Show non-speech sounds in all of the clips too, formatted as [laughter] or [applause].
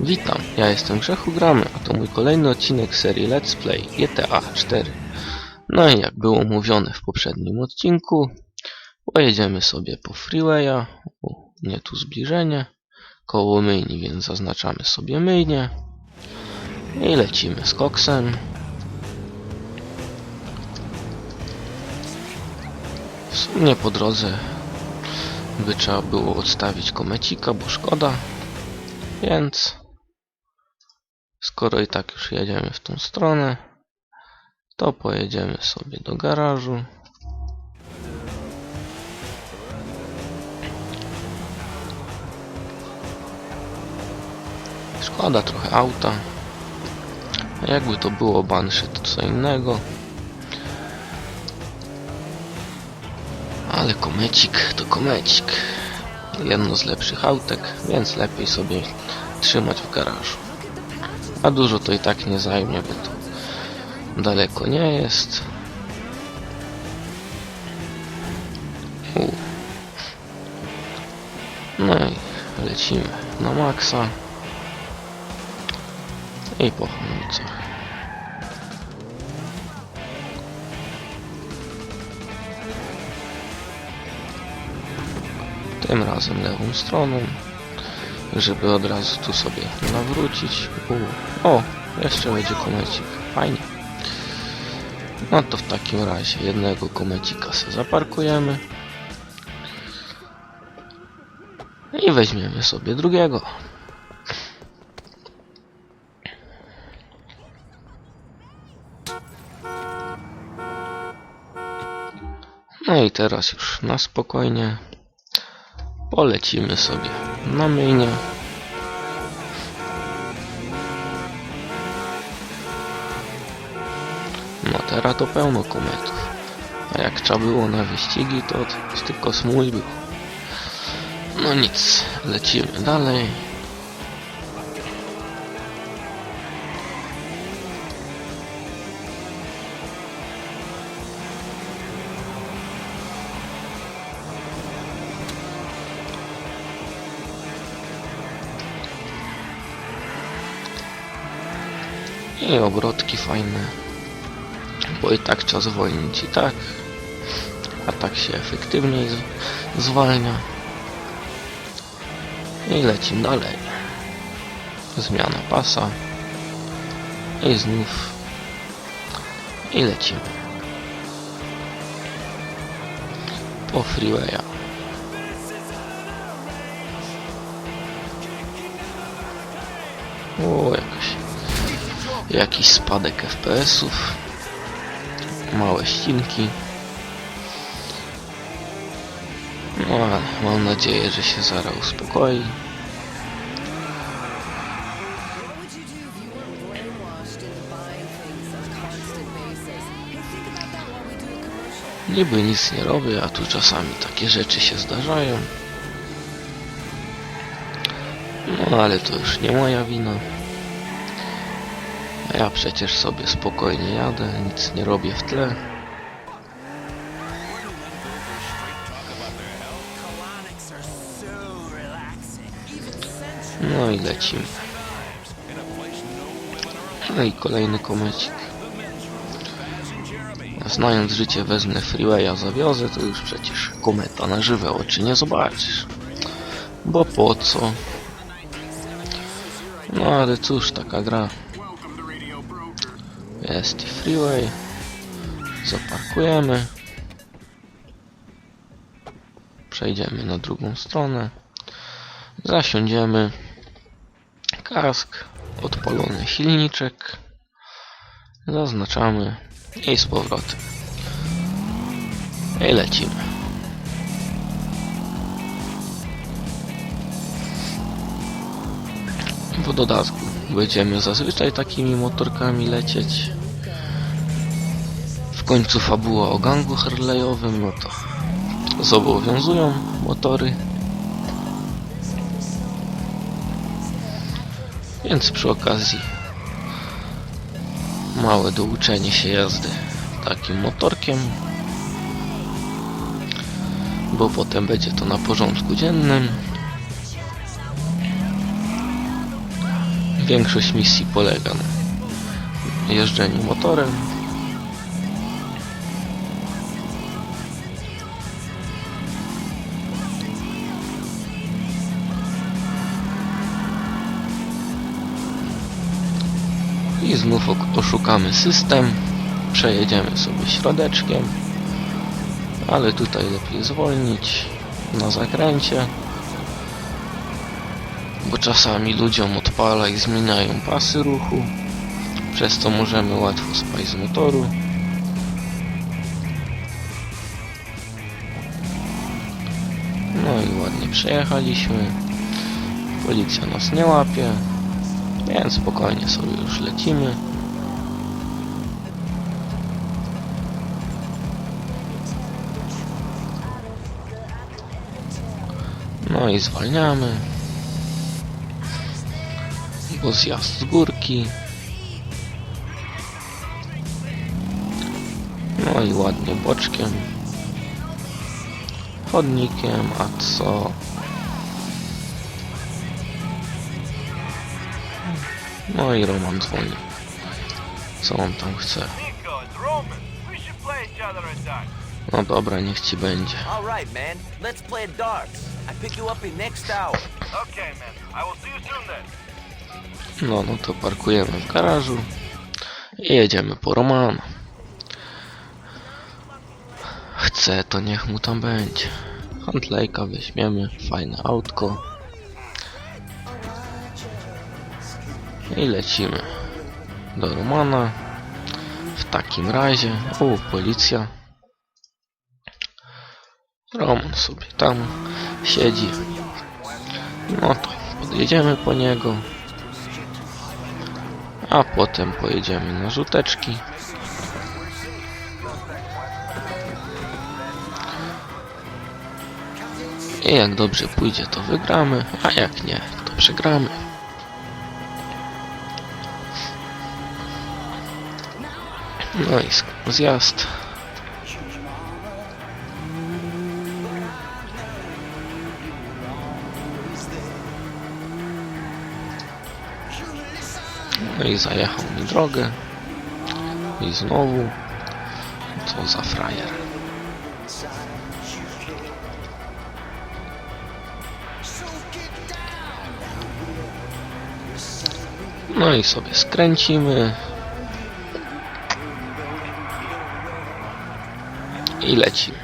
Witam, ja jestem Grzechu Gramy, a to mój kolejny odcinek serii Let's Play GTA 4. No i jak było mówione w poprzednim odcinku, pojedziemy sobie po freewaya, nie tu zbliżenie, koło myjni, więc zaznaczamy sobie myjnię i lecimy z koksem. W sumie po drodze by trzeba było odstawić komecika, bo szkoda, więc skoro i tak już jedziemy w tą stronę, to pojedziemy sobie do garażu. Szkoda trochę auta. Jakby to było Banshee, to co innego. Ale komecik to komecik. Jedno z lepszych autek, więc lepiej sobie trzymać w garażu. A dużo to i tak nie zajmie, bo to daleko nie jest. U. No i lecimy na maksa. I po hamulcach. Tym razem lewą stroną, żeby od razu tu sobie nawrócić. U. O, jeszcze będzie komecik. Fajnie. No to w takim razie jednego komecika sobie zaparkujemy. I weźmiemy sobie drugiego. No i teraz już na spokojnie polecimy sobie na myjnie. No teraz to pełno kometów. A jak trzeba było na wyścigi, to tylko smój był. No nic, lecimy dalej. I obrotki fajne. Bo i tak trzeba zwolnić i tak. A tak się efektywniej zwalnia. I lecimy dalej. Zmiana pasa. I znów. I lecimy. Po freewaya. O, jakoś jakiś spadek FPS-ów, małe ścinki. No ale mam nadzieję, że się zaraz uspokoi. Niby nic nie robię, a tu czasami takie rzeczy się zdarzają. No ale to już nie moja wina. Ja przecież sobie spokojnie jadę, nic nie robię w tle. No i lecimy. No i kolejny komecik. Znając życie wezmę freewaya zawiozę, to już przecież kometa na żywe oczy nie zobaczysz. Bo po co? No ale cóż, taka gra. Jest freeway. Zaparkujemy. Przejdziemy na drugą stronę. Zasiądziemy. Kask. Odpalony silniczek. Zaznaczamy. I z powrotem. I lecimy. W dodatku będziemy zazwyczaj takimi motorkami lecieć. Końcu fabuła o gangu Harley'owym, no to zobowiązują motory. Więc przy okazji małe douczenie się jazdy takim motorkiem. Bo potem będzie to na porządku dziennym. większość misji polega na jeżdżeniu motorem. Znów oszukamy system. Przejedziemy sobie środeczkiem. Ale tutaj lepiej zwolnić na zakręcie. Bo czasami ludziom odpala i zmieniają pasy ruchu. Przez to możemy łatwo spaść z motoru. No i ładnie przejechaliśmy. Policja nas nie łapie. Więc spokojnie sobie już lecimy. No i zwalniamy. Bo zjazd z górki. No i ładnie boczkiem. Chodnikiem, a co? No i Roman dzwoni. Co on tam chce? No dobra, niech ci będzie. All right, man. Let's play darts. I pick you up in next hour. Okay, man. I will see you soon then. No, no to parkujemy w garażu i jedziemy po Romana. Chce, to niech mu tam będzie. Huntlejka weźmiemy, fajne autko. I lecimy do Romana. W takim razie, o, policja. Roman sobie tam siedzi. No to podjedziemy po niego. A potem pojedziemy na rzuteczki. I jak dobrze pójdzie, to wygramy, a jak nie, to przegramy. No i zjazd. No i zajechał mi drogę. I znowu. Co za frajer. No i sobie skręcimy. I lecimy.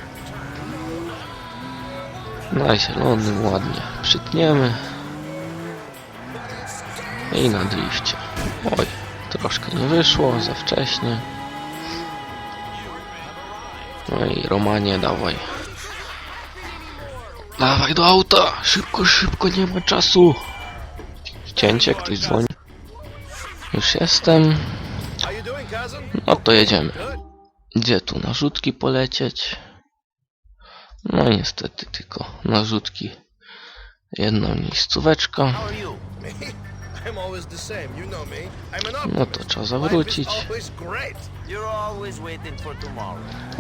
Na zielonym ładnie przytniemy. I na drifcie. Oj, troszkę nie wyszło, za wcześnie. No i Romanie, dawaj. Dawaj do auta! Szybko, szybko, nie ma czasu! Cięcie, ktoś dzwoni. Już jestem. No to jedziemy. Gdzie tu narzutki polecieć? No niestety tylko narzutki. Jedna miejscóweczka. [laughs] No to trzeba zawrócić.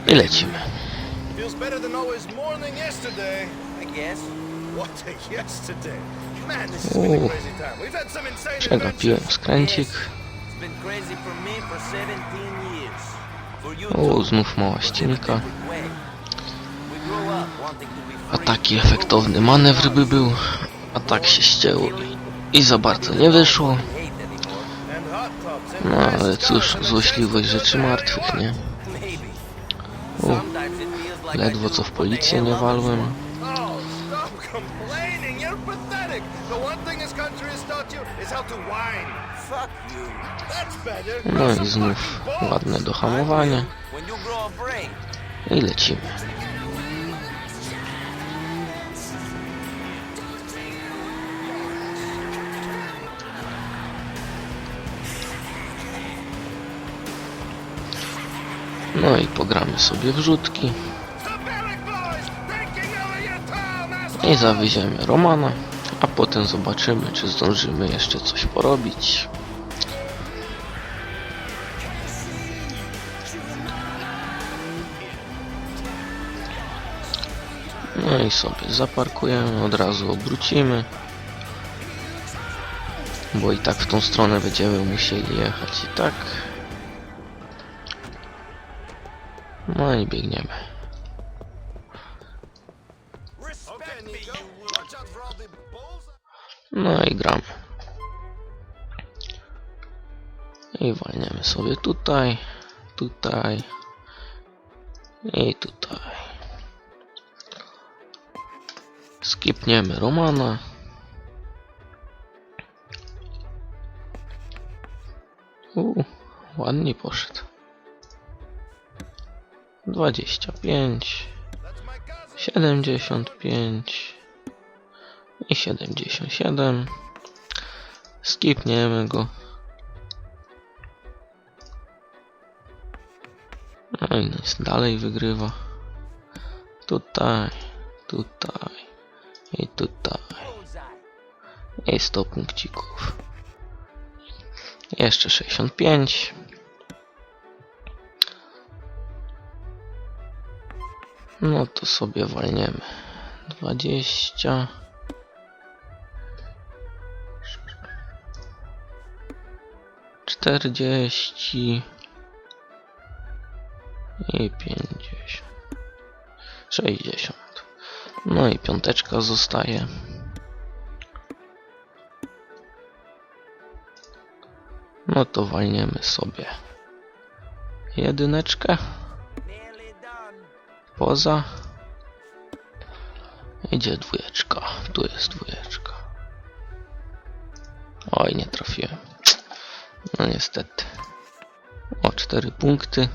I lecimy. Feels better than always morning yesterday. I guess. What a yesterday. Man, this has been a crazy time. We've had some insane Przegapiłem adventures. skręcik. It's been crazy for me for 17 years. O, znów mała in a taki efektowny manewr by był. A tak się ścięło i, za bardzo nie wyszło. No ale cóż, złośliwość rzeczy martwych, nie? I ledwo co w policję nie walłem. No i znów ładne dohamowanie. I lecimy. No i pogramy sobie wrzutki i zawieziemy Romana, a potem zobaczymy, czy zdążymy jeszcze coś porobić. I sobie zaparkujemy, od razu obrócimy. Bo i tak w tą stronę będziemy musieli jechać i tak. No i biegniemy. No i gramy. I walniemy sobie tutaj, tutaj i tutaj. Skipniemy Romana. U, ładnie poszedł. 25, That's my cousin. 75 i 77. Skipniemy go. No i nic, dalej wygrywa. Tutaj, tutaj i tutaj. I 100 punkcików. Jeszcze 65. No to sobie walniemy. 20. Czterdzieści i pięćdziesiąt, sześćdziesiąt. No i piąteczka zostaje. No to walniemy sobie jedyneczkę poza. Idzie dwójeczka. Tu jest dwójeczka. Oj, nie trafiłem. No niestety. O, cztery punkty.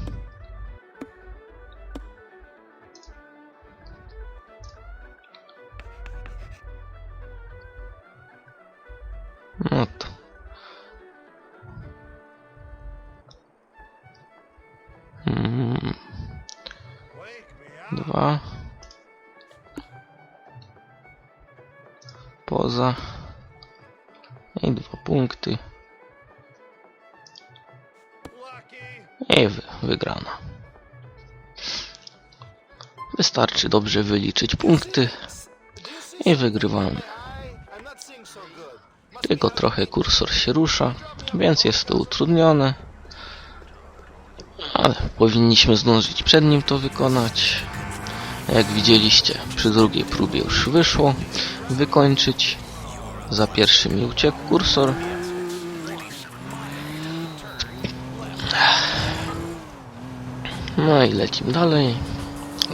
Wystarczy dobrze wyliczyć punkty i wygrywamy. Tylko trochę kursor się rusza, więc jest to utrudnione. Ale powinniśmy zdążyć przed nim to wykonać. Jak widzieliście, przy drugiej próbie już wyszło wykończyć. Za pierwszym mi uciekł kursor. No i lecimy dalej.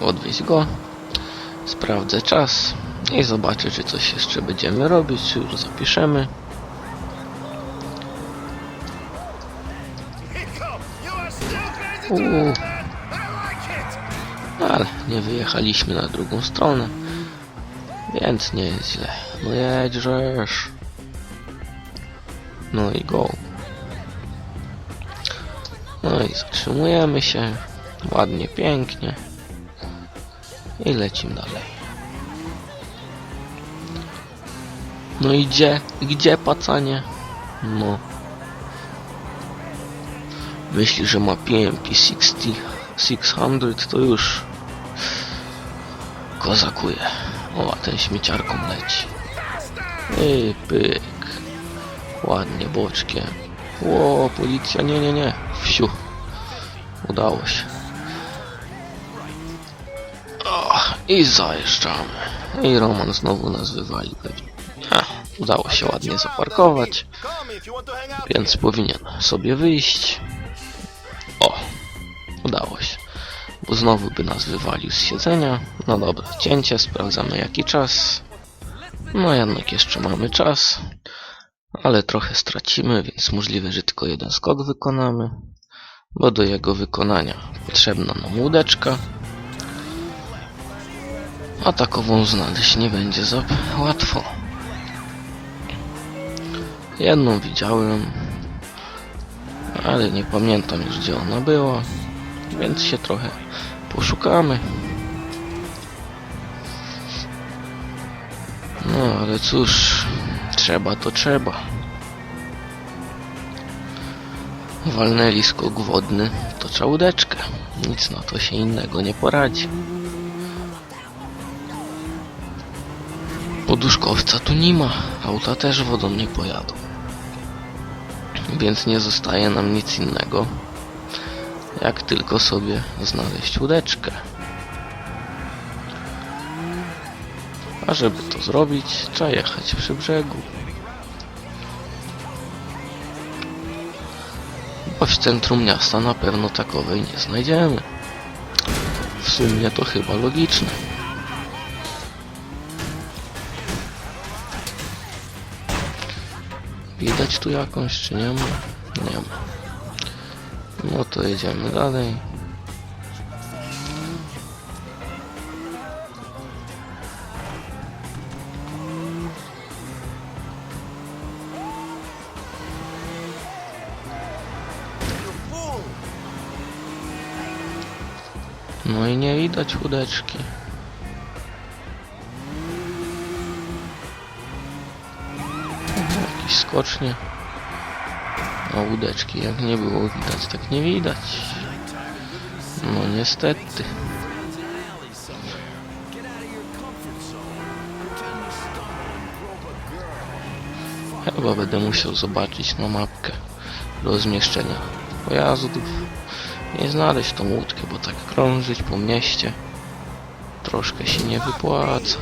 Odwieźć go. Sprawdzę czas i zobaczę, czy coś jeszcze będziemy robić, czy już zapiszemy. Uuu, ale nie wyjechaliśmy na drugą stronę, więc nie jest źle. No jedźesz. No i go. No i zatrzymujemy się. Ładnie, pięknie. I lecimy dalej. No i gdzie? Gdzie pacanie? No. Myśli, że ma PMP 60, 600 to już kozakuje. O, ten śmieciarką leci. I pyk. Ładnie boczkiem. Ło, policja, nie, nie, nie. Wsiu. Udało się. I zajeżdżamy. I Roman znowu nas wywali pewnie. Ha, udało się ładnie zaparkować. Więc powinien sobie wyjść. O, udało się. Bo znowu by nas wywalił z siedzenia. No dobra, cięcie, sprawdzamy jaki czas. No jednak jeszcze mamy czas. Ale trochę stracimy, więc możliwe, że tylko jeden skok wykonamy. Bo do jego wykonania potrzebna nam łódeczka. A takową znaleźć nie będzie za łatwo. Jedną widziałem, ale nie pamiętam już gdzie ona była, więc się trochę poszukamy. No ale cóż, trzeba to trzeba. Walnęli skok wodny, to trzeba łódeczkę. Nic na to się innego nie poradzi. Poduszkowca tu nie ma, auta też wodą nie pojadą. Więc nie zostaje nam nic innego, jak tylko sobie znaleźć łódeczkę. A żeby to zrobić, trzeba jechać przy brzegu. Bo w centrum miasta na pewno takowej nie znajdziemy. W sumie to chyba logiczne. Widać tu jakąś, czy nie ma? Nie ma. No to jedziemy dalej. No i nie widać łódeczki. Jakieś skocznie. A łódeczki jak nie było widać, tak nie widać. No niestety. Chyba będę musiał zobaczyć na mapkę rozmieszczenia pojazdów. Nie znaleźć tą łódkę, bo tak krążyć po mieście troszkę się nie wypłaca.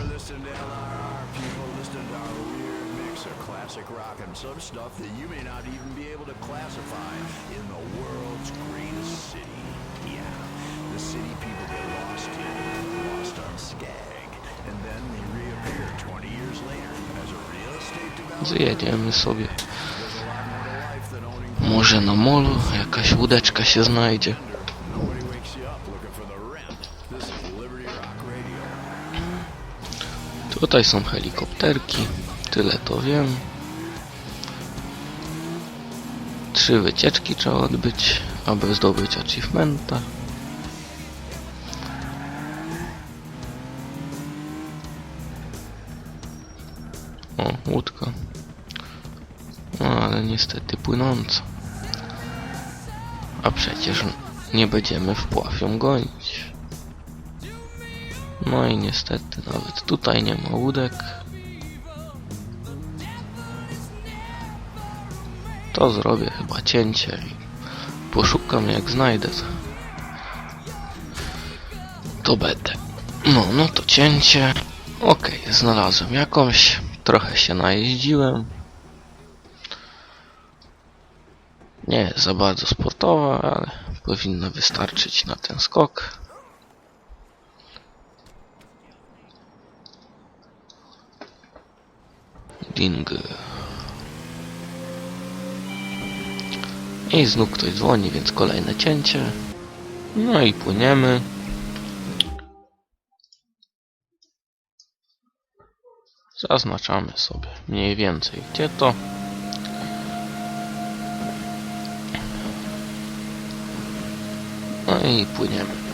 Than owning. Może na molu jakaś łódeczka się znajdzie. Tutaj są helikopterki, tyle to wiem. Trzy wycieczki trzeba odbyć, aby zdobyć achievementa. O, łódka. Niestety płynąca. A przecież nie będziemy w pław ją gonić. No i niestety nawet tutaj nie ma łódek. To zrobię chyba cięcie i poszukam jak znajdę to. Będę. No, no to cięcie. Okej, znalazłem jakąś. Trochę się najeździłem. Nie jest za bardzo sportowa, ale powinna wystarczyć na ten skok. Ding. I znów ktoś dzwoni, więc kolejne cięcie. No i płyniemy. Zaznaczamy sobie mniej więcej gdzie to. I płyniemy.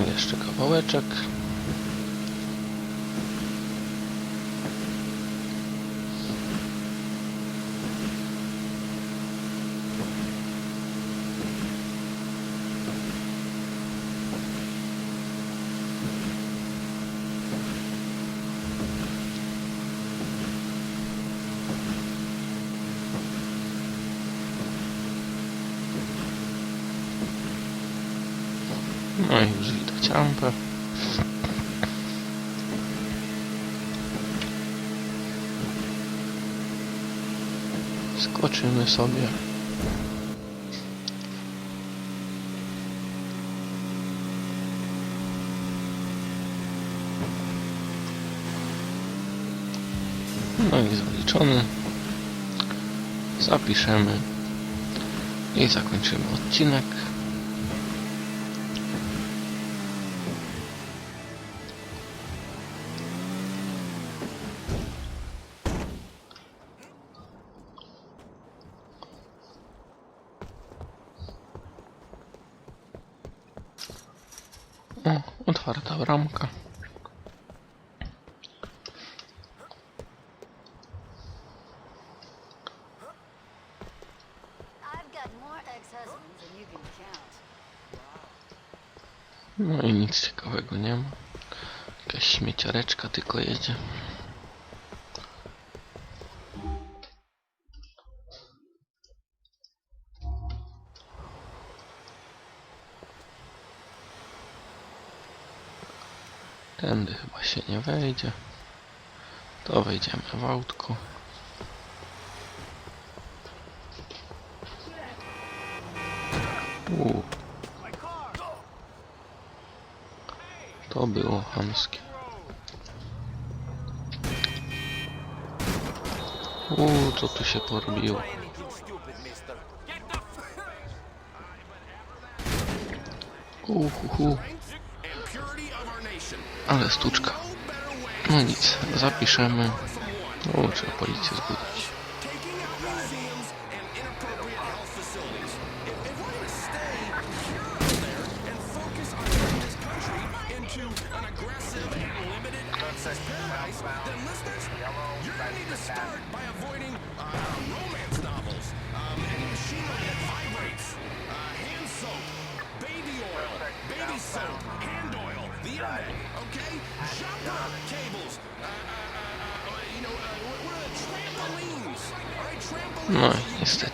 Jeszcze kawałeczek. Skoczymy sobie. No i zaliczony. Zapiszemy i zakończymy odcinek. No i nic ciekawego nie ma. Jakaś śmieciareczka tylko jedzie. Tędy chyba się nie wejdzie. To wejdziemy w autko. Uuu. To było chamskie. Uuu, co tu się porobiło? Uhuhu. Ale stuczka. No nic, zapiszemy. O, trzeba policję zbudzić.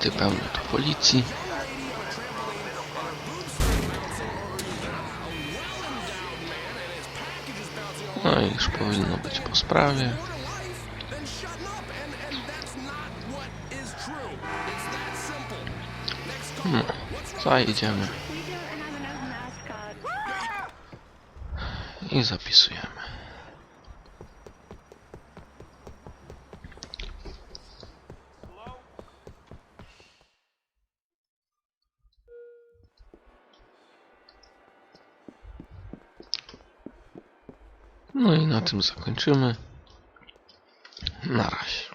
Niestety pełno tu policji. No i już powinno być po sprawie. No, zajedziemy. I zapisujemy. No i na tym zakończymy. Na razie.